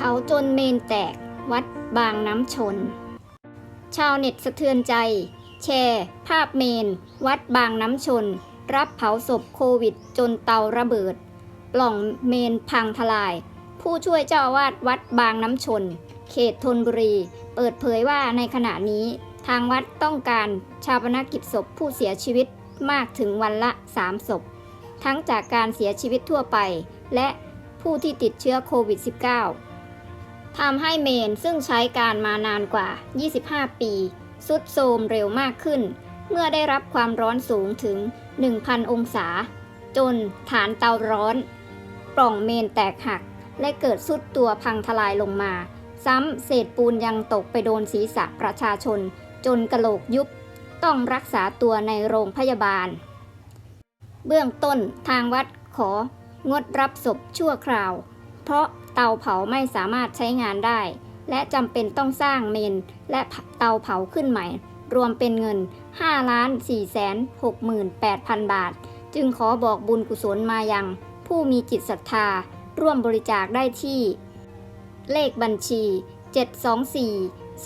เผาจนเมนแตก วัดบางน้ำชน ชาวเน็ตสะเทือนใจ แชร์ ภาพเมน วัดบางน้ำชน รับเผาศพโควิด จนเตาระเบิด ปล่องเมนพังทลาย ผู้ช่วยเจ้าอาวาสวัดบางน้ำชน เขตธนบุรี เปิดเผยว่าในขณะนี้ ทางวัดต้องการชาปนกิจศพผู้เสียชีวิตมากถึงวันละ 3 ศพ ทั้งจากการเสียชีวิตทั่วไป และผู้ที่ติดเชื้อโควิด -19 ทำให้เมนซึ่งใช้การมานานกว่า 25 ปีสุดโทรมเร็วมากขึ้น เมื่อได้รับความร้อนสูงถึง 1,000 องศา จนฐานเตาร้อน ปล่องเมนแตกหัก และเกิดสุดตัวพังทลายลงมา ซ้ำเศษปูนยังตกไปโดนศีรษะประชาชน จนกระโหลกยุบ ต้องรักษาตัวในโรงพยาบาล เบื้องต้นทางวัดของดรับศพชั่วคราว เพราะ เตาเผาไม่สามารถใช้งานได้ และจำเป็นต้องสร้างเมน และเตาเผาขึ้นใหม่ รวมเป็นเงิน 5 ล้าน4แสน68,000 บาท จึงขอบอกบุญกุศลมายัง ผู้มีจิตศรัทธา ร่วมบริจาคได้ที่ เลขบัญชี 724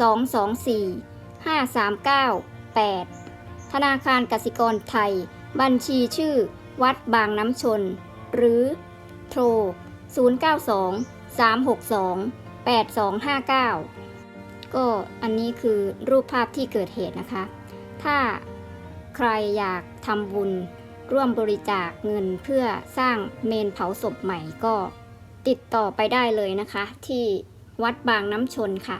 224 5398 ธนาคารกสิกรไทย บัญชีชื่อ วัดบางน้ำชน หรือ โทร 092 362 8259 ก็อันนี้คือรูปภาพที่เกิดเหตุนะคะ ถ้าใครอยากทำบุญร่วมบริจาคเงินเพื่อสร้างเมนเผาศพใหม่ก็ติดต่อไปได้เลยนะคะ ที่วัดบางน้ำชนค่ะ